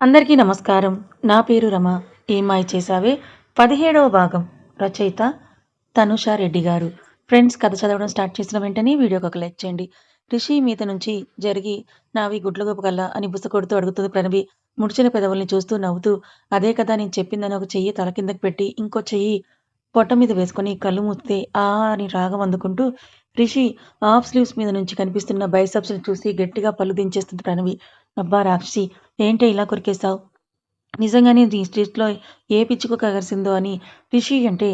అందరికీ నమస్కారం. నా పేరు రమ. ఏమాయి చేసావే పదిహేడవ భాగం. రచయిత తనుషా రెడ్డి గారు. ఫ్రెండ్స్ కథ చదవడం స్టార్ట్ చేసిన వెంటనే వీడియోకి ఒక లైక్ చేయండి. రిషి మీద నుంచి జరిగి నావి గుడ్లగొప్ప కల్లా అని బుస కొడుతూ అడుగుతుంది ప్రణవి. ముడిచిన పెదవుల్ని చూస్తూ నవ్వుతూ అదే కదా నేను చెప్పిందని ఒక చెయ్యి తల కిందకి పెట్టి ఇంకో చెయ్యి పొట్ట మీద వేసుకొని కళ్ళు మూస్తే ఆ అని రాగం అందుకుంటూ రిషి ఆఫ్ స్లీవ్స్ మీద నుంచి కనిపిస్తున్న బైసప్స్ని చూసి గట్టిగా పళ్ళు దించేస్తుంది ప్రణవి. అబ్బా రాక్షసి ఏంటి ఇలా కొరికేశావు? నిజంగానే నీ స్ట్రీట్లో ఏ పిచ్చుకు కగరిసిందో అని రిషి అంటే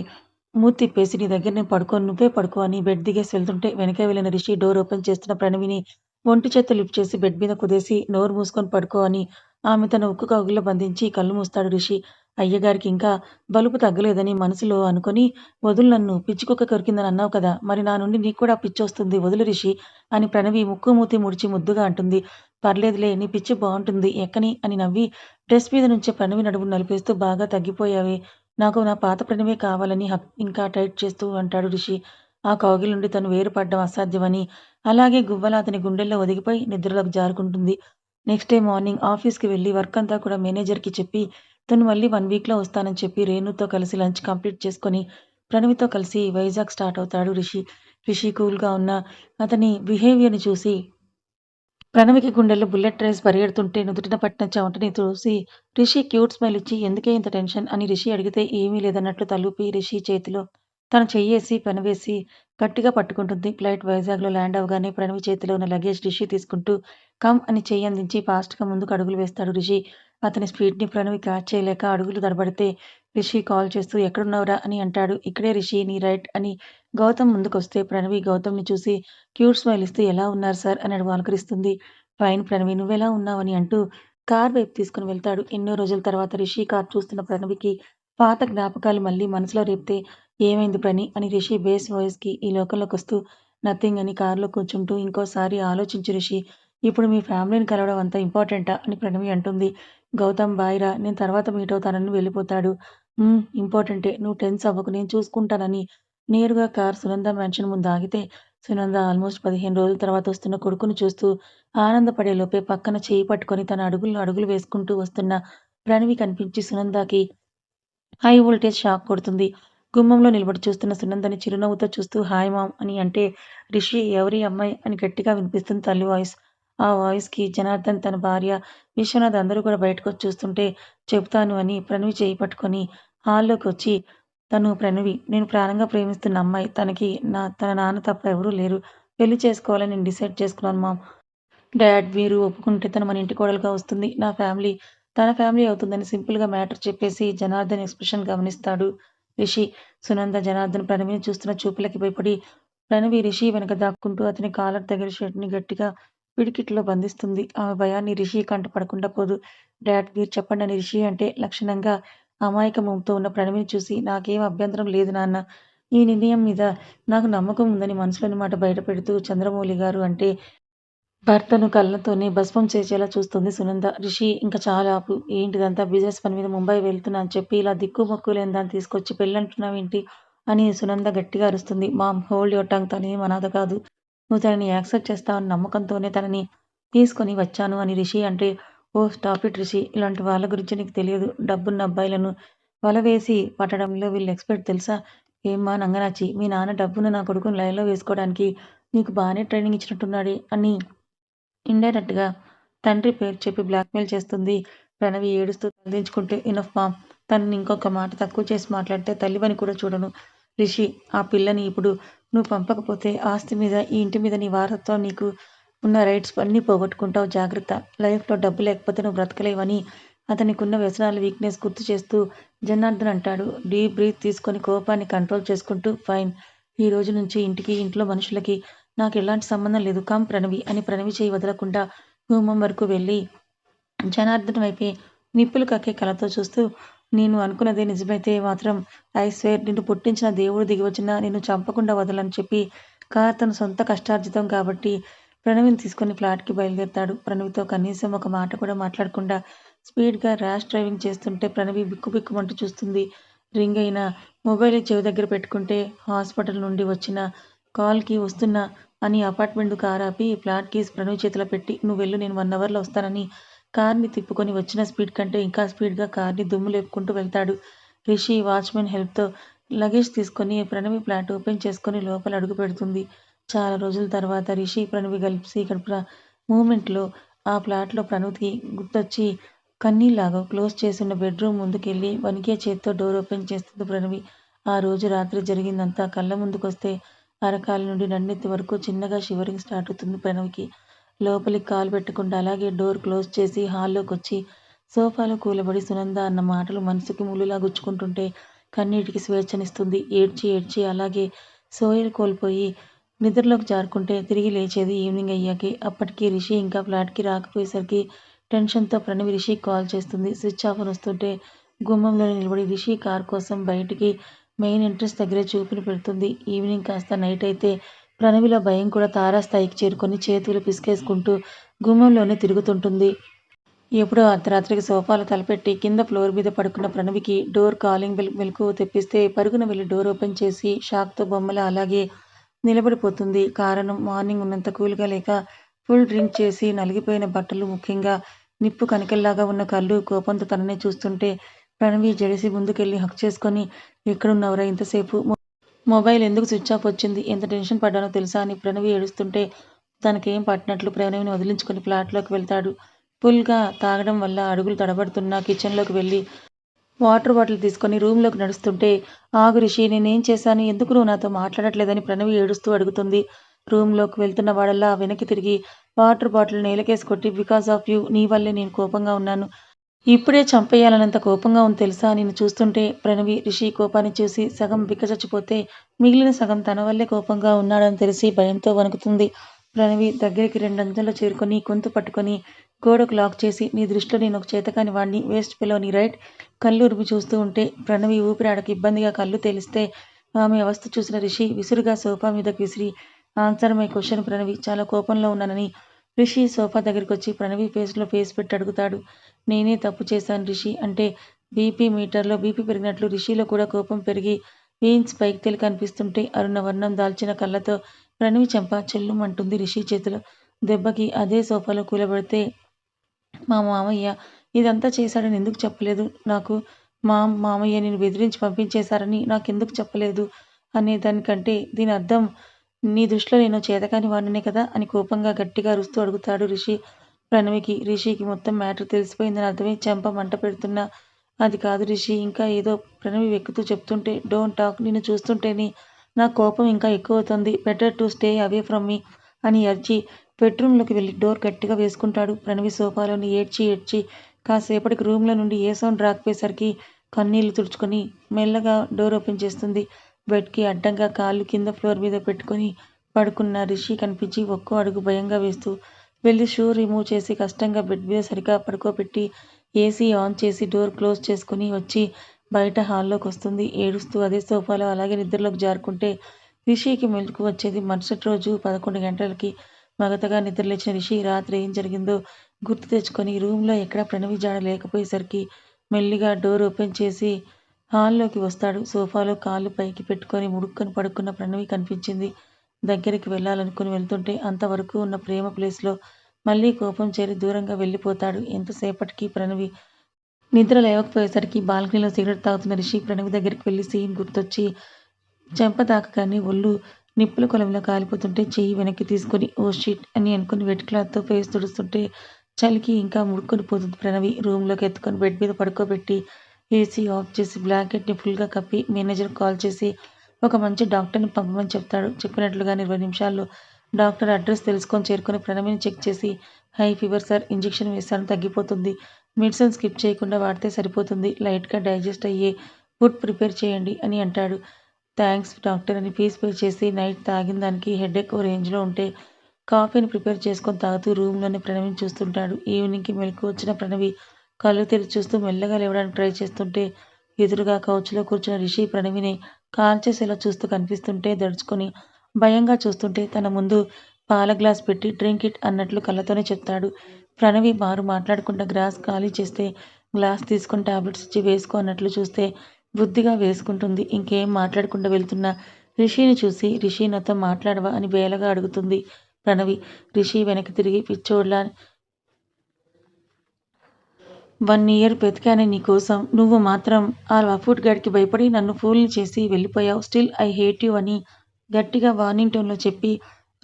మూతి తిప్పేసి నీ దగ్గర నేను పడుకో నువ్వే పడుకో అని బెడ్ దిగేసి వెళ్తుంటే వెనక వెళ్ళిన రిషి డోర్ ఓపెన్ చేస్తున్న ప్రణవిని ఒంటి చేత లిఫ్ట్ చేసి బెడ్ మీద కుదేసి నోరు మూసుకొని పడుకో అని ఆమె తన ఉక్కు కగుల్లో బంధించి కళ్ళు మూస్తాడు రిషి. అయ్యగారికి ఇంకా బలుపు తగ్గలేదని మనసులో అనుకొని వదులు నన్ను పిచ్చుకుక్క కొరికిందని అన్నావు కదా మరి నా నుండి నీకు కూడా పిచ్చి వస్తుంది వదులు రిషి అని ప్రణవి ముక్కు మూతి ముడిచి ముద్దుగా అంటుంది. పర్లేదులే నీ పిచ్చి బాగుంటుంది. ఎక్కని? అని నవ్వి డ్రెస్ మీద నుంచే ప్రణవి నడుము నలిపేస్తూ బాగా తగ్గిపోయావే. నాకు నా పాత ప్రణవే కావాలని హక్ ఇంకా టైట్ చేస్తూ అంటాడు రిషి. ఆ కౌగిలి నుండి తను వేరుపడ్డం అసాధ్యమని. అలాగే గువ్వల అతని గుండెల్లో ఒదిగిపోయి నిద్రలోకి జారుకుంటుంది. నెక్స్ట్ డే మార్నింగ్ ఆఫీస్కి వెళ్ళి వర్క్ అంతా కూడా మేనేజర్కి చెప్పి తను మళ్ళీ వన్ వీక్లో వస్తానని చెప్పి రేణుతో కలిసి లంచ్ కంప్లీట్ చేసుకొని ప్రణవితో కలిసి వైజాగ్ స్టార్ట్ అవుతాడు రిషి. రిషి కూల్గా ఉన్న అతని బిహేవియర్ని చూసి ప్రణవికి గుండెల్లో బుల్లెట్ రైస్ పరిగెడుతుంటే నుదుటిన పట్టిన చెమటని చూసి రిషి క్యూట్ స్మైల్ ఇచ్చి ఎందుకే ఇంత టెన్షన్? అని రిషి అడిగితే ఏమీ లేదన్నట్లు తలుపి రిషి చేతిలో తన చెయ్యేసి పెనవేసి గట్టిగా పట్టుకుంటుంది. ఫ్లైట్ వైజాగ్లో ల్యాండ్ అవగానే ప్రణవి చేతిలో ఉన్న లగేజ్ రిషి తీసుకుంటూ కమ్ అని చెయ్యి అందించి ఫాస్ట్గా ముందుకు అడుగులు వేస్తాడు రిషి. అతని స్పీడ్ని ప్రణవి క్యాచ్ చేయలేక అడుగులు దడబడితే రిషి కాల్ చేస్తూ ఎక్కడున్నావురా? అని అంటాడు. ఇక్కడే రిషి నీ రైట్ అని గౌతమ్ ముందుకొస్తే ప్రణవి గౌతమ్ని చూసి క్యూట్ స్మైల్ ఇస్తూ ఎలా ఉన్నారు సార్? అని అడుగు అలకరిస్తుంది ఫైన్ ప్రణవి నువ్వెలా ఉన్నావని అంటూ కార్ వైపు తీసుకుని వెళ్తాడు. ఎన్నో రోజుల తర్వాత రిషి కార్ చూస్తున్న ప్రణవికి పాత జ్ఞాపకాలు మళ్ళీ మనసులో రేపితే ఏమైంది ప్రణి? అని రిషి బేస్ వాయిస్కి ఈ లోకంలోకి వస్తూ నథింగ్ అని కారులో కూర్చుంటూ ఇంకోసారి ఆలోచించు రిషి ఇప్పుడు మీ ఫ్యామిలీని కలవడం అంత ఇంపార్టెంటా? అని ప్రణవి అంటుంది. గౌతమ్ బాయ్రా నేను తర్వాత మీట్ అవుతానని వెళ్ళిపోతాడు. ఇంపార్టెంటే నువ్వు టెన్స్ అవ్వకు నేను చూసుకుంటానని నేరుగా కార్ సునంద మెన్షన్ ముందు ఆగితే సునంద ఆల్మోస్ట్ పదిహేను రోజుల తర్వాత వస్తున్న కొడుకును చూస్తూ ఆనందపడే లోపే పక్కన చేయి పట్టుకొని తన అడుగుల్లో అడుగులు వేసుకుంటూ వస్తున్న ప్రణవి కనిపించి సునందకి హై వోల్టేజ్ షాక్ కొడుతుంది. గుమ్మంలో నిలబడి చూస్తున్న సునందని చిరునవ్వుతో చూస్తూ హాయ్ మామ్ అని అంటే రిషి ఎవరి అమ్మాయి? అని గట్టిగా వినిపిస్తుంది తల్లి వాయిస్ ఆ వాయిస్కి జనార్దన్ తన భార్య విశ్వనాథ్ అందరూ కూడా బయటకు వచ్చి చూస్తుంటే చెబుతాను అని ప్రణవి చేయి పట్టుకొని హాల్లోకి వచ్చి తను ప్రణవి నేను ప్రాణంగా ప్రేమిస్తున్న అమ్మాయి. తనకి నా తన నాన్న తప్ప ఎవరూ లేరు. పెళ్ళి చేసుకోవాలని నేను డిసైడ్ చేసుకున్నాను మామ్. డాడ్ మీరు ఒప్పుకుంటే తను మన ఇంటి కోడలుగా వస్తుంది. నా ఫ్యామిలీ తన ఫ్యామిలీ అవుతుందని సింపుల్గా మ్యాటర్ చెప్పేసి జనార్దన్ ఎక్స్ప్రెషన్ గమనిస్తాడు. రిషి సునంద జనార్దన్ ప్రణవిని చూస్తున్న చూపులకి భయపడి ప్రణవి రిషి వెనక దాక్కుంటూ అతని కాలర్ దగ్గర షర్ట్ని గట్టిగా పిడికిట్లో బంధిస్తుంది. ఆమె భయాన్ని రిషి కంట పడకుండా పోదు. డాడ్ మీరు చెప్పండి అని రిషి అంటే లక్షణంగా అమాయక ఉన్న ప్రణవిని చూసి నాకేం అభ్యంతరం లేదు నాన్న. ఈ నిర్ణయం మీద నాకు నమ్మకం ఉందని మనసులోని మాట బయట పెడుతూ చంద్రమౌళి గారు అంటే భర్తను కళ్ళతోనే భస్మం చేసేలా చూస్తుంది సునంద. రిషి ఇంకా చాలా ఆపు. ఏంటిదంతా బిజినెస్ పని మీద ముంబై వెళ్తున్నా అని చెప్పి ఇలా దిక్కుమక్కు లేని దాన్ని తీసుకొచ్చి పెళ్ళంటున్నావు ఏంటి? అని సునంద గట్టిగా అరుస్తుంది. Mom hold your tongue. తనేం అనాథ కాదు. నువ్వు తనని యాక్సెప్ట్ చేస్తావని నమ్మకంతోనే తనని తీసుకొని వచ్చాను అని రిషి అంటే ఓ స్టాప్ రిషి. ఇలాంటి వాళ్ళ గురించి నీకు తెలియదు. డబ్బున్న అబ్బాయిలను వల వేసి పట్టడంలో వీళ్ళు ఎక్స్పర్ట్ తెలుసా? ఏమ్మా నంగనాచి మీ నాన్న డబ్బును నా కొడుకుని లైన్లో వేసుకోవడానికి నీకు బాగానే ట్రైనింగ్ ఇచ్చినట్టున్నాడే అని ఇండైరెక్ట్గా తండ్రి పేరు చెప్పి బ్లాక్మెయిల్ చేస్తుంది. ప్రణవి ఏడుస్తూ తలదించుకుంటే ఇనఫ్ మామ్ తనని ఇంకొక మాట తక్కువ చేసి మాట్లాడితే తల్లివని కూడా చూడను. రిషి ఆ పిల్లని ఇప్పుడు నువ్వు పంపకపోతే ఆస్తి మీద ఈ ఇంటి మీద నీ వారసత్వం నీకు ఉన్న రైట్స్ అన్నీ పోగొట్టుకుంటావు జాగ్రత్త. లైఫ్లో డబ్బు లేకపోతే నువ్వు బ్రతకలేవని అతనికి ఉన్న వీక్నెస్ గుర్తు చేస్తూ జనార్దన్ అంటాడు. డీప్ బ్రీత్ తీసుకొని కోపాన్ని కంట్రోల్ చేసుకుంటూ ఫైన్ ఈ రోజు నుంచి ఇంటికి ఇంట్లో మనుషులకి నాకు ఎలాంటి సంబంధం లేదు. కామ్ ప్రణవి అని ప్రణవి చేయి వదలకుండా హోమం వరకు వెళ్ళి జనార్దన్ వైపే నిప్పులు కక్కే కళతో చూస్తూ నేను అనుకున్నదే నిజమైతే మాత్రం ఐ స్వేర్ నిన్ను పుట్టించిన దేవుడు దిగి వచ్చినా నిన్ను చంపకుండా వదలని చెప్పి కార్ తన సొంత కష్టార్జితం కాబట్టి ప్రణవిని తీసుకొని ఫ్లాట్కి బయలుదేరుతాడు. ప్రణవితో కనీసం ఒక మాట కూడా మాట్లాడకుండా స్పీడ్గా ర్యాష్ డ్రైవింగ్ చేస్తుంటే ప్రణవి బిక్కుబిక్కుమంటూ చూస్తుంది. రింగ్ అయిన మొబైల్ చెవి దగ్గర పెట్టుకుంటే హాస్పిటల్ నుండి వచ్చిన కాల్కి వస్తున్నా అని అపార్ట్మెంట్ కార్ ఆపి ఫ్లాట్ కీస్ ప్రణవి చేతిలో పెట్టి నువ్వు వెళ్ళు నేను వన్ అవర్లో వస్తానని కార్ని తిప్పుకొని వచ్చిన స్పీడ్ కంటే ఇంకా స్పీడ్గా కార్ని దుమ్ము లేపుకుంటూ వెళ్తాడు. రిషి వాచ్మెన్ హెల్ప్తో లగేజ్ తీసుకొని ప్రణవి ఫ్లాట్ ఓపెన్ చేసుకొని లోపల అడుగు పెడుతుంది. చాలా రోజుల తర్వాత రిషి ప్రణవి కలిసి ఇక్కడ మూమెంట్లో ఆ ఫ్లాట్లో ప్రణవికి గుర్తొచ్చి కన్నీలాగా క్లోజ్ చేసిన బెడ్రూమ్ ముందుకెళ్ళి వణికే చేత్తో డోర్ ఓపెన్ చేస్తుంది ప్రణవి. ఆ రోజు రాత్రి జరిగిందంతా కళ్ళ ముందుకొస్తే అరకాల నుండి నన్నెత్తి వరకు చిన్నగా షివరింగ్ స్టార్ట్ అవుతుంది ప్రణవికి. లోపలికి కాలు పెట్టకుండా అలాగే డోర్ క్లోజ్ చేసి హాల్లోకి వచ్చి సోఫాలో కూలబడి సునంద అన్న మాటలు మనసుకి ముళ్ళులా గుచ్చుకుంటుంటే కన్నీటికి స్వేచ్ఛనిస్తుంది. ఏడ్చి ఏడ్చి అలాగే సోయలు కోల్పోయి నిద్రలోకి జారుకుంటే తిరిగి లేచేది ఈవినింగ్ అయ్యాకే. అప్పటికి రిషి ఇంకా ఫ్లాట్కి రాకపోయేసరికి టెన్షన్తో ప్రణవి రిషికి కాల్ చేస్తుంది. స్విచ్ ఆఫ్ అని వస్తుంటే గుమ్మంలో నిలబడి రిషి కార్ కోసం బయటికి మెయిన్ ఎంట్రన్స్ దగ్గరే చూపుని పెడుతుంది. ఈవినింగ్ కాస్త నైట్ అయితే ప్రణవిలో భయం కూడా తారాస్థాయికి చేరుకొని చేతులు పిసికేసుకుంటూ గుమ్మంలోనే తిరుగుతుంటుంది. ఎప్పుడో అర్ధరాత్రికి సోఫాలో తలపెట్టి కింద ఫ్లోర్ మీద పడుకున్న ప్రణవికి డోర్ కాలింగ్ బెల్ మెలకు తెప్పిస్తే పరుగున వెళ్ళి డోర్ ఓపెన్ చేసి షాక్తో బొమ్మల అలాగే నిలబడిపోతుంది. కారణం మార్నింగ్ ఉన్నంత కూల్గా లేక ఫుల్ డ్రింక్ చేసి నలిగిపోయిన బట్టలు ముఖ్యంగా నిప్పు కనికల్లాగా ఉన్న కళ్ళు కోపంతో తననే చూస్తుంటే ప్రణవి జడిసి ముందుకెళ్ళి హక్ చేసుకొని ఎక్కడున్నవరా ఇంతసేపు? మొబైల్ ఎందుకు స్విచ్ ఆఫ్ వచ్చింది? ఎంత టెన్షన్ పడ్డానో తెలుసా? అని ప్రణవి ఏడుస్తుంటే తనకేం పట్టినట్లు ప్రణవిని వదిలించుకొని ఫ్లాట్లోకి వెళ్తాడు. ఫుల్గా తాగడం వల్ల అడుగులు తడబడుతున్న కిచెన్లోకి వెళ్ళి వాటర్ బాటిల్ తీసుకొని రూమ్లోకి నడుస్తుంటే ఆగు రిషి నేనేం చేశాను? ఎందుకు నువ్వు నాతో మాట్లాడట్లేదని ప్రణవి ఏడుస్తూ అడుగుతుంది. రూమ్లోకి వెళ్తున్న వాడల్లా వెనక్కి తిరిగి వాటర్ బాటిల్ నేలకేసి కొట్టి బికాస్ ఆఫ్ యూ నీ వల్లే నేను కోపంగా ఉన్నాను. ఇప్పుడే చంపేయాలన్నంత కోపంగా ఉంది తెలుసా? నేను చూస్తుంటే ప్రణవి రిషి కోపాన్ని చూసి సగం బిక్కచచ్చిపోతే మిగిలిన సగం తన వల్లే కోపంగా ఉన్నాడని తెలిసి భయంతో వణుకుతుంది. ప్రణవి దగ్గరికి రెండంచెల్లో చేరుకొని గొంతు పట్టుకొని గోడకు లాక్ చేసి నీ దృష్టిలో నేను ఒక చేతకాని వాడిని వేస్ట్ పిలోని రైట్ కళ్ళు ఉరిపి చూస్తూ ఉంటే ప్రణవి ఊపిరాడకి ఇబ్బందిగా కళ్ళు తెలిస్తే ఆమె అవస్థ చూసిన రిషి విసురుగా సోఫా మీదకి విసిరి ఆన్సర్ మై క్వశ్చన్ ప్రణవి చాలా కోపంలో ఉన్నానని రిషి సోఫా దగ్గరికి వచ్చి ప్రణవి ఫేస్లో ఫేస్ పెట్టి అడుగుతాడు. నేనే తప్పు చేశాను రిషి అంటే బీపీ మీటర్లో బీపీ పెరిగినట్లు రిషిలో కూడా కోపం పెరిగి వీన్స్ పైకి తెలి కనిపిస్తుంటే అరుణ వర్ణం దాల్చిన కళ్ళతో ప్రణవి చెంప చెల్లుమంటుంది రిషి చేతిలో. దెబ్బకి అదే సోఫాలో కూలబడితే మా మామయ్య ఇదంతా చేశాడని ఎందుకు చెప్పలేదు? నాకు మా మామయ్య నేను బెదిరించి పంపించేశారని నాకెందుకు చెప్పలేదు? అనే దానికంటే దీని అర్థం నీ దృష్టిలో నేను చేతకాని వాడినే కదా? అని కోపంగా గట్టిగా అరుస్తూ అడుగుతాడు రిషి. ప్రణవికి రిషికి మొత్తం మ్యాటర్ తెలిసిపోయిందని అర్థమే చెంప మంట పెడుతున్నా. అది కాదు రిషి ఇంకా ఏదో ప్రణవి వెక్కుతూ చెప్తుంటే డోంట్ టాక్ నిన్ను చూస్తుంటేనే నా కోపం ఇంకా ఎక్కువ అవుతుంది better to stay away from me అని అర్చి బెడ్రూమ్లోకి వెళ్ళి డోర్ గట్టిగా వేసుకుంటాడు. ప్రణవి సోఫాలోని ఏడ్చి ఏడ్చి కాసేపటికి రూమ్లో నుండి ఏ సౌండ్ రాకపోయేసరికి కన్నీళ్ళు తుడుచుకొని మెల్లగా డోర్ ఓపెన్ చేస్తుంది. బెడ్కి అడ్డంగా కాళ్ళు కింద ఫ్లోర్ మీద పెట్టుకొని పడుకున్న రిషి కనిపించి ఒక్కో అడుగు భయంగా వేస్తూ వెళ్ళి షూ రిమూవ్ చేసి కష్టంగా బెడ్ మీద సరిగా పడుకోబెట్టి ఏసీ ఆన్ చేసి డోర్ క్లోజ్ చేసుకుని వచ్చి బయట హాల్లోకి వస్తుంది. ఏడుస్తూ అదే సోఫాలో అలాగే నిద్రలోకి జారుకుంటే రిషికి మెలకు వచ్చేది మరుసటి రోజు పదకొండు గంటలకి. మగతగా నిద్రలేచిన రిషి రాత్రి ఏం జరిగిందో గుర్తు తెచ్చుకొని రూమ్లో ఎక్కడా ప్రణవి జాడ లేకపోయేసరికి మెల్లిగా డోర్ ఓపెన్ చేసి హాల్లోకి వస్తాడు. సోఫాలో కాళ్ళు పైకి పెట్టుకొని ముడుక్కొని పడుకున్న ప్రణవి కనిపించింది. దగ్గరికి వెళ్ళాలనుకుని వెళ్తుంటే అంతవరకు ఉన్న ప్రేమ ప్లేస్లో మళ్ళీ కోపం చేరి దూరంగా వెళ్ళిపోతాడు. ఎంతసేపటికి ప్రణవి? నిద్ర లేవకపోయేసరికి బాల్కనీలో సిగరెట్ తాగుతున్న రిషి ప్రణవి దగ్గరికి వెళ్ళి సీన్ గుర్తొచ్చి చెంప తాకగానే ఒళ్ళు నిప్పుల కొలంలో కాలిపోతుంటే చెయ్యి వెనక్కి తీసుకొని ఓ షీట్ అని అనుకుని వెట్ క్లాత్తో ఫేస్ తుడుస్తుంటే చలికి ఇంకా ముడుకొని పోతుంది ప్రణవి. రూమ్లోకి ఎత్తుకొని బెడ్ మీద పడుకోబెట్టి ఏసీ ఆఫ్ చేసి బ్లాంకెట్ని ఫుల్గా కప్పి మేనేజర్ కాల్ చేసి ఒక మంచి డాక్టర్ని పంపమని చెప్తాడు చెప్పినట్లుగా ఇరవై నిమిషాల్లో డాక్టర్ అడ్రస్ తెలుసుకొని చేరుకొని ప్రణవిని చెక్ చేసి హై ఫీవర్ సార్ ఇంజెక్షన్ వేస్తాను తగ్గిపోతుంది. మెడిసిన్ స్కిప్ చేయకుండా వాడితే సరిపోతుంది. లైట్గా డైజెస్ట్ అయ్యే ఫుడ్ ప్రిపేర్ చేయండి అని అంటాడు. థ్యాంక్స్ డాక్టర్ అని ఫీజు పే చేసి నైట్ తాగిన దానికి హెడేక్ ఓ రేంజ్లో ఉంటే కాఫీని ప్రిపేర్ చేసుకొని తాగుతూ రూమ్లోనే ప్రణవిని చూస్తుంటాడు. ఈవినింగ్కి మెలకు వచ్చిన ప్రణవి కళ్ళు తెరిచి చూస్తూ మెల్లగా లేవడానికి ట్రై చేస్తుంటే ఎదురుగా కౌచ్లో కూర్చున్న రిషి ప్రణవిని కాల్ చేసేలా చూస్తూ కనిపిస్తుంటే దడుచుకొని భయంగా చూస్తుంటే తన ముందు పాల గ్లాస్ పెట్టి డ్రింక్ ఇట్ అన్నట్లు కళ్ళతోనే చెప్తాడు. ప్రణవి మారు మాట్లాడకుండా గ్లాస్ ఖాళీ చేస్తే గ్లాస్ తీసుకొని టాబ్లెట్స్ ఇచ్చి వేసుకో అన్నట్లు చూస్తే బుద్ధిగా వేసుకుంటుంది. ఇంకేం మాట్లాడకుండా వెళ్తున్న రిషిని చూసి రిషి నాతో మాట్లాడవా అని బేలగా అడుగుతుంది ప్రణవి. రిషి వెనక్కి తిరిగి పిచ్చోడ్లా వన్ ఇయర్ వెతికాను నీకోసం. నువ్వు మాత్రం ఆ లఫూట్ గడికి భయపడి నన్ను ఫూల్ని చేసి వెళ్ళిపోయావు. స్టిల్ ఐ హేట్ యు అని గట్టిగా వార్నింగ్ టోన్లో చెప్పి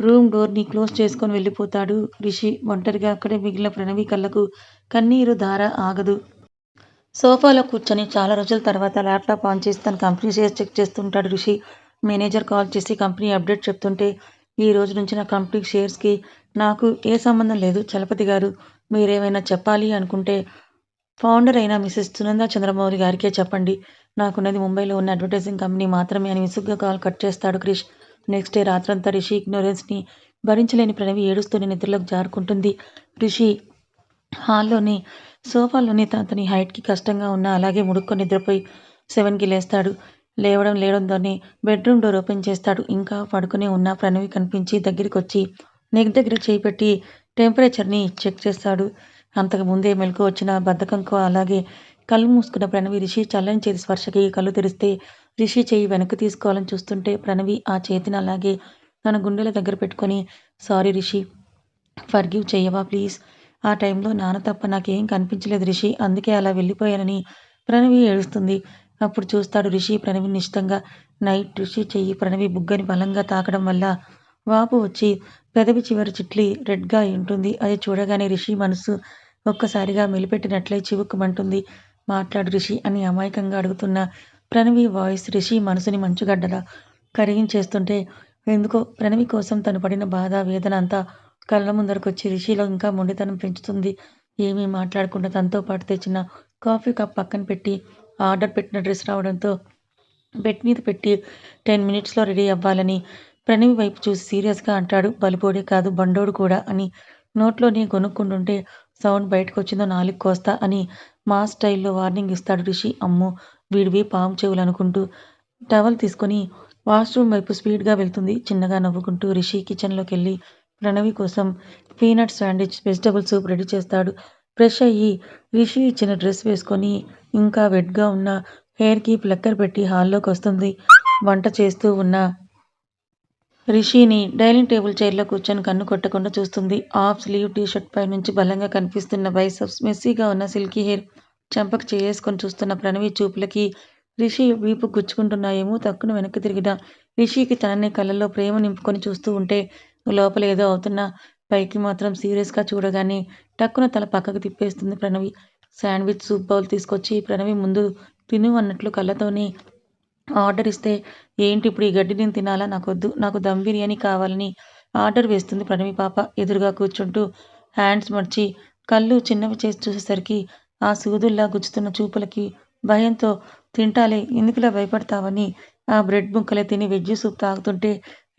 రూమ్ డోర్ని క్లోజ్ చేసుకొని వెళ్ళిపోతాడు రిషి. ఒంటరిగా అక్కడే మిగిలిన ప్రణవి కళ్ళకు కన్నీరు ధార ఆగదు. సోఫాలో కూర్చొని చాలా రోజుల తర్వాత ల్యాప్టాప్ ఆన్ చేసి తన కంపెనీ షేర్స్ చెక్ చేస్తుంటాడు రిషి మేనేజర్ కాల్ చేసి కంపెనీ అప్డేట్ చెప్తుంటే ఈ రోజు నుంచి నా కంపెనీ షేర్స్కి నాకు ఏ సంబంధం లేదు. చలపతి గారు మీరేమైనా చెప్పాలి అనుకుంటే ఫౌండర్ అయిన మిసెస్ సునందా చంద్రమౌళి గారికే చెప్పండి. నాకున్నది ముంబైలో ఉన్న అడ్వర్టైజింగ్ కంపెనీ మాత్రమే అని విసుగ్గా కాల్ కట్ చేస్తాడు క్రిష్. నెక్స్ట్ డే రాత్రంతా రిషి ఇగ్నోరెన్స్ని భరించలేని ప్రణవి ఏడుస్తూనే నిద్రలోకి జారుకుంటుంది. రిషి హాల్లోని సోఫాలోని అతని హైట్కి కష్టంగా ఉన్న అలాగే ముడుక్కొని నిద్రపోయి సెవెన్కి లేస్తాడు. లేవడం లేవడంతోనే బెడ్రూమ్ డోర్ ఓపెన్ చేస్తాడు. ఇంకా పడుకునే ఉన్న ప్రణవి కనిపించి దగ్గరికి వచ్చి నెక్ దగ్గర చేయి పెట్టి టెంపరేచర్ని చెక్ చేస్తాడు. అంతకు ముందే మెలకు వచ్చిన బద్ధకంకు అలాగే కళ్ళు మూసుకున్న ప్రణవి రిషి చల్లని చేతి స్పర్శకి కళ్ళు తెరిస్తే రిషి చేయి వెనక్కి తీసుకోవాలని చూస్తుంటే ప్రణవి ఆ చేతిని అలాగే తన గుండెల దగ్గర పెట్టుకొని సారీ రిషి ఫర్గివ్ చేయవా ప్లీజ్? ఆ టైంలో నాన్న తప్ప నాకేం కనిపించలేదు రిషి. అందుకే అలా వెళ్ళిపోయానని ప్రణవి ఏడుస్తుంది. అప్పుడు చూస్తాడు రిషి ప్రణవి నిశ్చితంగా. నైట్ రిషి చెయ్యి ప్రణవి బుగ్గని బలంగా తాకడం వల్ల వాపు వచ్చి పెదవి చివరి చిట్లి రెడ్గా ఉంటుంది. అది చూడగానే రిషి మనసు ఒక్కసారిగా మెలిపెట్టినట్లే చివుక్కుమంటుంది. మాట్లాడు రిషి అని అమాయకంగా అడుగుతున్న ప్రణవి వాయిస్ రిషి మనసుని మంచుగడ్డలా కరిగించేస్తుంటే ఎందుకో ప్రణవి కోసం తను పడిన బాధ వేదన అంతా కళ్ళ ముందరకొచ్చి రిషిలో ఇంకా మొండితనం పెంచుతుంది. ఏమీ మాట్లాడకుండా తనతో పాటు తెచ్చిన కాఫీ కప్ పక్కన పెట్టి ఆర్డర్ పెట్టిన డ్రెస్ రావడంతో బెడ్ మీద పెట్టి టెన్ మినిట్స్లో రెడీ అవ్వాలని ప్రణవి వైపు చూసి సీరియస్గా అంటాడు. బలిపోడే కాదు బండోడు కూడా అని నోట్లోనే కొనుక్కుంటుంటే సౌండ్ బయటకు వచ్చిందో నాలుగు కోస్తా అని మా స్టైల్లో వార్నింగ్ ఇస్తాడు రిషి. అమ్ము వీడివి పాము చెవులు అనుకుంటూ టవల్ తీసుకొని వాష్రూమ్ వైపు స్పీడ్గా వెళ్తుంది. చిన్నగా నవ్వుకుంటూ రిషి కిచెన్లోకి వెళ్ళి ప్రణవి కోసం peanut sandwich vegetable soup ready చేస్తాడు. ఫ్రెష్ అయ్యి రిషి ఇచ్చిన డ్రెస్ వేసుకొని ఇంకా వెట్గా ఉన్న హెయిర్కి ప్లక్కర్ పెట్టి హాల్లోకి వస్తుంది. వంట చేస్తూ ఉన్న రిషిని డైనింగ్ టేబుల్ చైర్లో కూర్చొని కన్ను కొట్టకుండా చూస్తుంది. ఆఫ్ స్లీవ్ టీ షర్ట్ పై నుంచి బలంగా కనిపిస్తున్న బైసప్స్ మెస్సీగా ఉన్న సిల్కీ హెయిర్ చెంపకు చేసుకొని చూస్తున్న ప్రణవి చూపులకి రిషి వీపు గుచ్చుకుంటున్నాయేమో తక్కువ వెనక్కి తిరిగిన. రిషికి తనని కళ్ళలో ప్రేమ నింపుకొని చూస్తూ ఉంటే లోపల ఏదో అవుతున్నా పైకి మాత్రం సీరియస్గా చూడగానే టక్కున తల పక్కకు తిప్పేస్తుంది ప్రణవి. శాండ్విచ్ సూప్ బౌల్ తీసుకొచ్చి ప్రణవి ముందు తిను అన్నట్లు కళ్ళతోనే ఆర్డర్ ఇస్తే ఏంటి ఇప్పుడు ఈ గడ్డి నేను తినాలా? నాకొద్దు నాకు దమ్ బిర్యానీ కావాలని ఆర్డర్ వేస్తుంది ప్రణవి పాప. ఎదురుగా కూర్చుంటూ హ్యాండ్స్ మర్చి కళ్ళు చిన్నవి చేసి చూసేసరికి ఆ సూదుల్లా గుచ్చుతున్న చూపులకి భయంతో తింటాలే ఎందుకులా భయపడతావని? ఆ బ్రెడ్ ముక్కలే తిని వెజ్ సూప్ తాగుతుంటే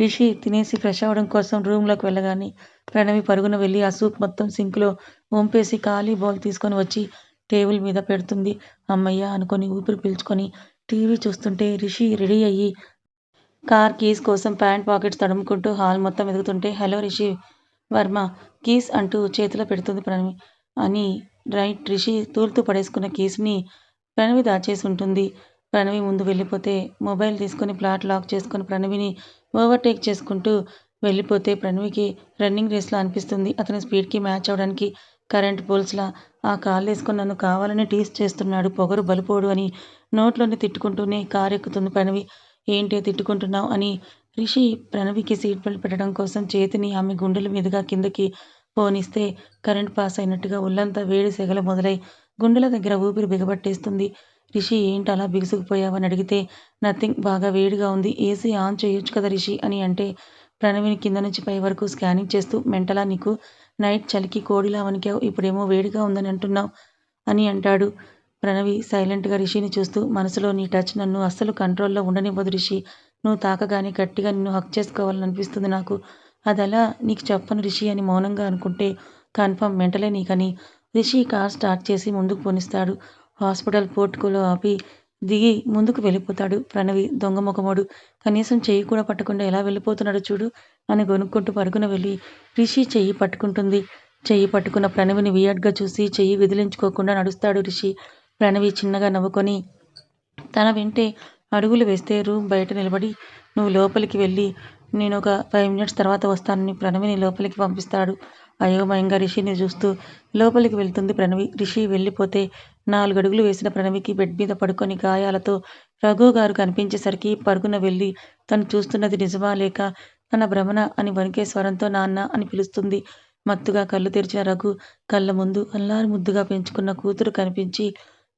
రిషి తినేసి ఫ్రెష్ అవ్వడం కోసం రూమ్లోకి వెళ్ళగానే ప్రణవి పరుగున వెళ్ళి ఆ సూప్ మొత్తం సింక్లో వంపేసి ఖాళీ బౌల్ తీసుకొని వచ్చి టేబుల్ మీద పెడుతుంది. అమ్మయ్య అనుకొని ఊపిరి పీల్చుకొని టీవీ చూస్తుంటే రిషి రెడీ అయ్యి కార్ కీస్ కోసం ప్యాంట్ పాకెట్స్ తడుముకుంటూ హాల్ మొత్తం ఎదుగుతుంటే హలో రిషి వర్మ కీస్ అంటూ చేతిలో పెడుతుంది ప్రణవి. అని రైట్ రిషి తూలుతూ పడేసుకున్న కీస్ని ప్రణవి దాచేసి ఉంటుంది. ప్రణవి ముందు వెళ్ళిపోతే మొబైల్ తీసుకొని ప్లాట్ లాక్ చేసుకొని ప్రణవిని ఓవర్టేక్ చేసుకుంటూ వెళ్ళిపోతే ప్రణవికి రన్నింగ్ రేస్లా అనిపిస్తుంది. అతని స్పీడ్కి మ్యాచ్ అవ్వడానికి కరెంట్ పోల్స్లా ఆ కాళ్ళు వేసుకుని నన్ను కావాలని టీస్ చేస్తున్నాడు. పొగరు బలిపోడు అని నోట్లోనే తిట్టుకుంటూనే కారు ఎక్కుతుంది ప్రణవి. ఏంటి తిట్టుకుంటున్నావు అని రిషి ప్రణవికి సీట్ బెల్ట్ పెట్టడం కోసం చేతిని ఆమె గుండెల మీదుగా కిందకి పోనిస్తే కరెంట్ పాస్ అయినట్టుగా ఒళ్ళంతా వేడి సెగల మొదలై గుండెల దగ్గర ఊపిరి బిగబట్టేస్తుంది. రిషి ఏంటి అలా బిగుసుకుపోయావని అడిగితే నథింగ్ బాగా వేడిగా ఉంది. ఏసీ ఆన్ చేయొచ్చు కదా రిషి? అని అంటే ప్రణవిని కింద నుంచి పై వరకు స్కానింగ్ చేస్తూ మెంటలా నీకు? నైట్ చలికి కోడిలా వణికావు. ఇప్పుడేమో వేడిగా ఉందని అంటున్నావు. అని అంటాడు. ప్రణవి సైలెంట్గా రిషిని చూస్తూ మనసులో నీ టచ్ నన్ను అస్సలు కంట్రోల్లో ఉండనివ్వదు రిషి. నువ్వు తాకగానే గట్టిగా నిన్ను హక్ చేసుకోవాలని అనిపిస్తుంది నాకు. అదలా నీకు చెప్పను రిషి అని మౌనంగా అనుకుంటే కన్ఫర్మ్ మెంటలే నీకని. రిషి కార్ స్టార్ట్ చేసి ముందుకు పోనిస్తాడు. హాస్పిటల్ పోర్టుకులో ఆపి దిగి ముందుకు వెళ్ళిపోతాడు ప్రణవి దొంగ ముఖముడు. కనీసం చెయ్యి కూడా పట్టకుండా ఎలా వెళ్ళిపోతున్నాడు చూడు. అని గొనుక్కుంటూ పరుగున వెళ్ళి రిషి చెయ్యి పట్టుకుంటుంది. చెయ్యి పట్టుకున్న ప్రణవిని వియడ్గా చూసి చెయ్యి విదిలించుకోకుండా నడుస్తాడు రిషి. ప్రణవి చిన్నగా నవ్వుకొని తన వెంటే అడుగులు వేస్తే రూమ్ బయట నిలబడి నువ్వు లోపలికి వెళ్ళి నేను ఒక ఫైవ్ మినిట్స్ తర్వాత వస్తానని ప్రణవిని లోపలికి పంపిస్తాడు. అయోమయంగా రిషిని చూస్తూ లోపలికి వెళ్తుంది ప్రణవి. రిషి వెళ్ళిపోతే నాలుగడుగులు వేసిన ప్రణవికి బెడ్ మీద పడుకొని గాయాలతో రఘు గారు కనిపించేసరికి పరుగున వెళ్ళి తను చూస్తున్నది నిజమా లేక తన భ్రమణ అని వణికే స్వరంతో నాన్న అని పిలుస్తుంది. మత్తుగా కళ్ళు తెరిచిన రఘు కళ్ళ ముందు అల్లారు ముద్దుగా పెంచుకున్న కూతురు కనిపించి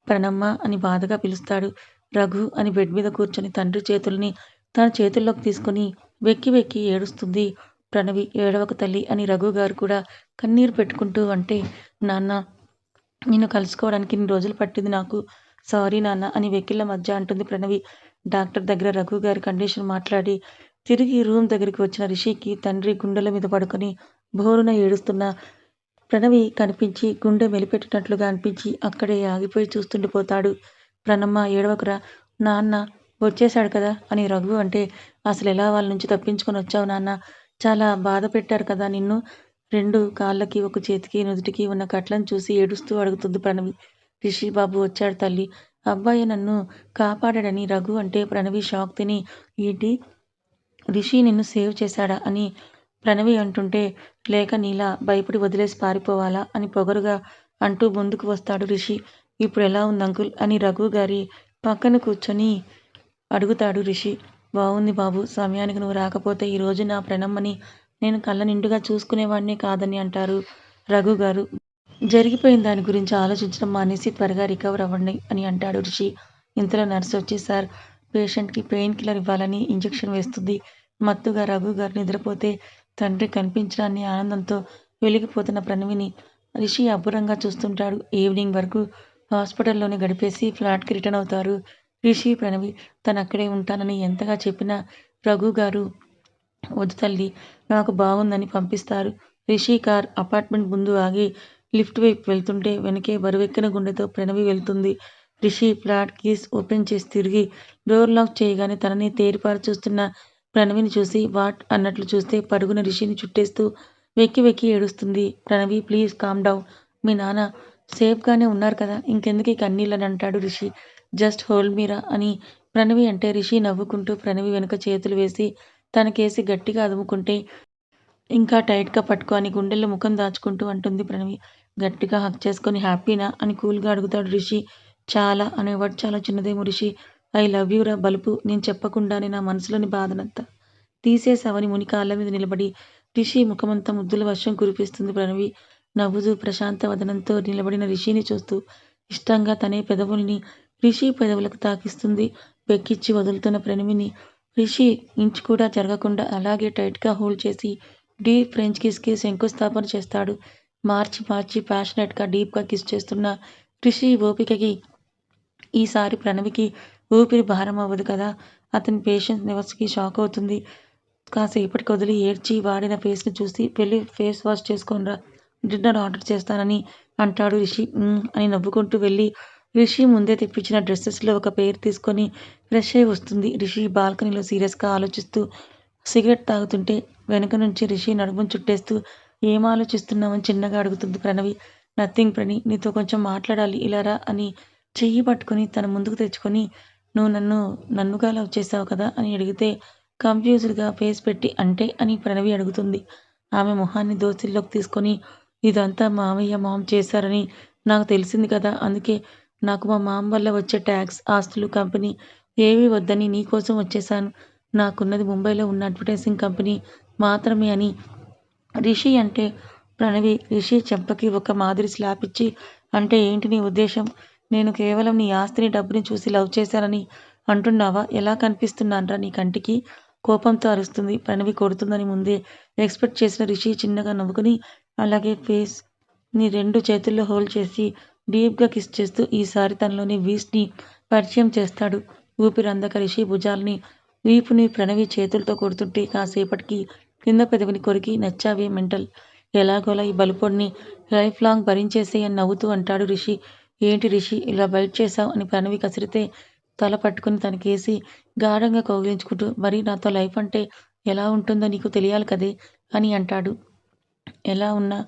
ప్రణమ్మ అని బాధగా పిలుస్తాడు. రఘు అని బెడ్ మీద కూర్చొని తండ్రి చేతుల్ని తన చేతుల్లోకి తీసుకుని వెక్కి వెక్కి ఏడుస్తుంది. ప్రణవి ఏడవక తల్లి అని రఘు గారు కూడా కన్నీరు పెట్టుకుంటూ అంటే నాన్న నిన్ను కలుసుకోవడానికి ఇన్ని రోజులు పట్టింది నాకు. సారీ నాన్న అని వెక్కిళ్ళ మధ్య అంటుంది ప్రణవి. డాక్టర్ దగ్గర రఘు గారి కండిషన్ మాట్లాడి తిరిగి రూమ్ దగ్గరికి వచ్చిన రిషికి తండ్రి గుండెల మీద పడుకొని బోరున ఏడుస్తున్న ప్రణవి కనిపించి గుండె మెలిపెట్టినట్లుగా అనిపించి అక్కడే ఆగిపోయి చూస్తుండిపోతాడు ప్రణమ్మ ఏడవకురా. నాన్న వచ్చేశాడు కదా అని రఘు అంటే అసలు ఎలా వాళ్ళ నుంచి తప్పించుకొని వచ్చావు నాన్న? చాలా బాధ పెట్టారు కదా నిన్ను. రెండు కాళ్ళకి ఒక చేతికి నుదుటికి ఉన్న కట్లను చూసి ఏడుస్తూ అడుగుతుంది ప్రణవి. రిషి బాబు వచ్చాడు తల్లి. అబ్బాయి నన్ను కాపాడాడని రఘు అంటే ప్రణవి షాక్ తిని ఏంటి? రిషి నిన్ను సేవ్ చేశాడా అని ప్రణవి అంటుంటే లేక నీలా భయపడి వదిలేసి పారిపోవాలా అని పొగరుగా అంటూ ముందుకు వస్తాడు రిషి. ఇప్పుడు ఎలా ఉంది అంకుల్? అని రఘు గారి పక్కన కూర్చొని అడుగుతాడు రిషి. బాగుంది బాబు సమయానికి నువ్వు రాకపోతే ఈరోజు నా ప్రణమ్మని నేను కళ్ళ నిండుగా చూసుకునేవాడినే కాదని అంటారు రఘు గారు. జరిగిపోయిన దాని గురించి ఆలోచించడం మానేసి త్వరగా రికవర్ అవ్వండి అని అంటాడు రిషి. ఇంతలో నర్సు వచ్చి సార్ పేషెంట్కి పెయిన్ కిల్లర్ ఇవ్వాలని ఇంజెక్షన్ వేస్తుంది. మత్తుగా రఘు గారు నిద్రపోతే తండ్రి కనిపించడాన్ని ఆనందంతో వెలిగిపోతున్న ప్రణవిని రిషి అబ్బురంగా చూస్తుంటాడు. ఈవినింగ్ వరకు హాస్పిటల్లోనే గడిపేసి ఫ్లాట్కి రిటర్న్ అవుతారు. రిషి ప్రణవి తను అక్కడే ఉంటానని ఎంతగా చెప్పినా రఘు గారు వద్దు తల్లి నాకు బాగుందని పంపిస్తారు. రిషి కార్ అపార్ట్మెంట్ ముందు ఆగి లిఫ్ట్ వైపు వెళ్తుంటే వెనకే బరువెక్కిన గుండెతో ప్రణవి వెళ్తుంది. రిషి ఫ్లాట్ కీస్ ఓపెన్ చేసి తిరిగి డోర్ లాక్ చేయగానే తనని తేరిపారు చూస్తున్న ప్రణవిని చూసి వాట్? అన్నట్లు చూస్తే పరుగున రిషిని చుట్టేస్తూ వెక్కి వెక్కి ఏడుస్తుంది. Pranavi please calm down. మీ నాన్న సేఫ్గానే ఉన్నారు కదా. ఇంకెందుకు ఈ కన్నీళ్ళని? అంటాడు రిషి. జస్ట్ హోల్డ్ మీరా అని ప్రణవి అంటే రిషి నవ్వుకుంటూ ప్రణవి వెనుక చేతులు వేసి తనకేసి గట్టిగా అదుముకుంటే ఇంకా టైట్గా పట్టుకొని గుండెల్లో ముఖం దాచుకుంటూ అంటుంది ప్రణవి. గట్టిగా హక్ చేసుకొని హ్యాపీనా అని కూల్గా అడుగుతాడు రిషి. చాలా అనేవాడు చాలా చిన్నదేమో రిషి. ఐ లవ్ యూ రా బలుపు నేను చెప్పకుండానే నా మనసులోని బాధనంతా తీసేసావని ముని కాళ్ళ మీద నిలబడి రిషి ముఖమంతా ముద్దుల వర్షం కురిపిస్తుంది ప్రణవి. నవ్వుతూ ప్రశాంత వదనంతో నిలబడిన రిషిని చూస్తూ ఇష్టంగా తనే పెదవుల్ని రిషి పెదవులకు తాకిస్తుంది. పెక్కిచ్చి వదులుతున్న ప్రణవిని రిషి ఇంచు కూడా జరగకుండా అలాగే టైట్గా హోల్డ్ చేసి డీప్ ఫ్రెంచ్ కిస్కి శంకుస్థాపన చేస్తాడు. మార్చి మార్చి ప్యాషనెట్గా డీప్గా కిస్ చేస్తున్న రిషి ఓపికకి ఈసారి ప్రణవికి ఊపిరి భారం అవ్వదు కదా. అతని పేషెన్స్ నివస్కి షాక్ అవుతుంది. కాసేపటికి వదిలి ఏడ్చి వాడిన ఫేస్ని చూసి వెళ్ళి ఫేస్ వాష్ చేసుకొనిరా. డిన్నర్ ఆర్డర్ చేస్తానని అంటాడు రిషి. అని నవ్వుకుంటూ వెళ్ళి రిషి ముందే తెప్పించిన డ్రెస్సెస్లో ఒక పేరు తీసుకొని ఫ్రెష్ అయి వస్తుంది. రిషి బాల్కనీలో సీరియస్గా ఆలోచిస్తూ సిగరెట్ తాగుతుంటే వెనక నుంచి రిషి నడుమును చుట్టేస్తూ ఏం ఆలోచిస్తున్నావని చిన్నగా అడుగుతుంది ప్రణవి. నథింగ్ ప్రణి నీతో కొంచెం మాట్లాడాలి. ఇలారా అని చెయ్యి పట్టుకొని తన ముందుకు తెచ్చుకొని నువ్వు నన్ను నన్నుగా లవ్ చేసావు కదా అని అడిగితే కంఫ్యూజ్డ్గా ఫేస్ పెట్టి అంటే అని ప్రణవి అడుగుతుంది. ఆమె మొహాన్ని దోసిల్లోకి తీసుకొని ఇదంతా మామయ్య మామ చేశారని నాకు తెలిసింది కదా. అందుకే నాకు మా మామ వల్ల వచ్చే ట్యాక్స్ ఆస్తులు కంపెనీ ఏవి వద్దని నీకోసం వచ్చేసాను నాకున్నది ముంబైలో ఉన్న అడ్వర్టైజింగ్ కంపెనీ మాత్రమే అని. రిషి అంటే ప్రణవి రిషి చెంపకి ఒక మాదిరి స్లాప్ ఇచ్చి అంటే ఏంటి నీ ఉద్దేశం? నేను కేవలం నీ ఆస్తిని డబ్బుని చూసి లవ్ చేశానని అంటున్నావా? ఎలా కనిపిస్తున్నానరా నీ కంటికి? కోపంతో అరుస్తుంది. ప్రణవి కొడుతుందని ముందే ఎక్స్పెక్ట్ చేసిన రిషి చిన్నగా నవ్వుకుని అలాగే ఫేస్ని రెండు చేతుల్లో హోల్డ్ చేసి డీప్గా కిస్ చేస్తూ ఈసారి తనలోని వీస్ని పరిచయం చేస్తాడు. ఊపిరి అందక రిషి భుజాల్ని వీపుని ప్రణవి చేతులతో కొడుతుంటే కాసేపటికి కింద పెదవిని కొరికి నచ్చావే మెంటల్. ఎలాగోలా ఈ బలుపొడిని లైఫ్ లాంగ్ భరించేసే అని నవ్వుతూ అంటాడు రిషి. ఏంటి రిషి ఇలా బయట చేశావు అని ప్రణవి కసిరితే తల పట్టుకుని తనకేసి గాఢంగా కౌగిలించుకుంటూ మరి నాతో లైఫ్ అంటే ఎలా ఉంటుందో నీకు తెలియాలి కదే అని అంటాడు. ఎలా ఉన్నా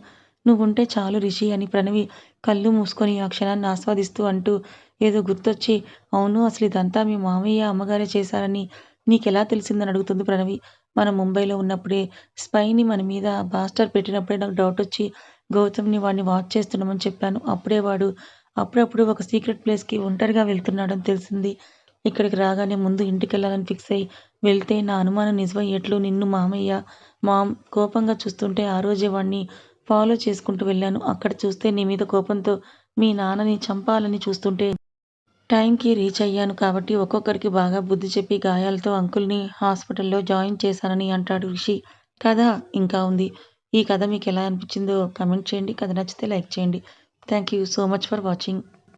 నువ్వుంటే చాలు రిషి అని ప్రణవి కళ్ళు మూసుకొని ఆ క్షణాన్ని ఆస్వాదిస్తూ అంటూ ఏదో గుర్తొచ్చి అవును అసలు ఇదంతా మీ మామయ్య అమ్మగారే చేశారని నీకెలా తెలిసిందని అడుగుతుంది ప్రణవి. మనం ముంబైలో ఉన్నప్పుడే స్పైని మన మీద బాస్టర్ పెట్టినప్పుడే నాకు డౌట్ వచ్చి గౌతమ్ని వాడిని వాచ్ చేస్తున్నామని చెప్పాను. అప్పుడే వాడు అప్పుడప్పుడు ఒక సీక్రెట్ ప్లేస్కి ఒంటరిగా వెళ్తున్నాడని తెలిసింది. ఇక్కడికి రాగానే ముందు ఇంటికి వెళ్ళాలని ఫిక్స్ అయ్యి వెళ్తే నా అనుమానం నిజమయ్యేట్లు నిన్ను మామయ్య మామ్ కోపంగా చూస్తుంటే ఆ రోజే వాడిని ఫాలో చేసుకుంటూ వెళ్ళాను. అక్కడ చూస్తే నీ మీద కోపంతో మీ నాన్నని చంపాలని చూస్తుంటే టైంకి రీచ్ అయ్యాను కాబట్టి ఒక్కొక్కరికి బాగా బుద్ధి చెప్పి గాయాలతో అంకుల్ని హాస్పిటల్లో జాయిన్ చేశానని అంటాడు రిషి. కథ ఇంకా ఉంది. ఈ కథ మీకు ఎలా అనిపించిందో కమెంట్ చేయండి. కథ నచ్చితే లైక్ చేయండి. Thank you so much for watching.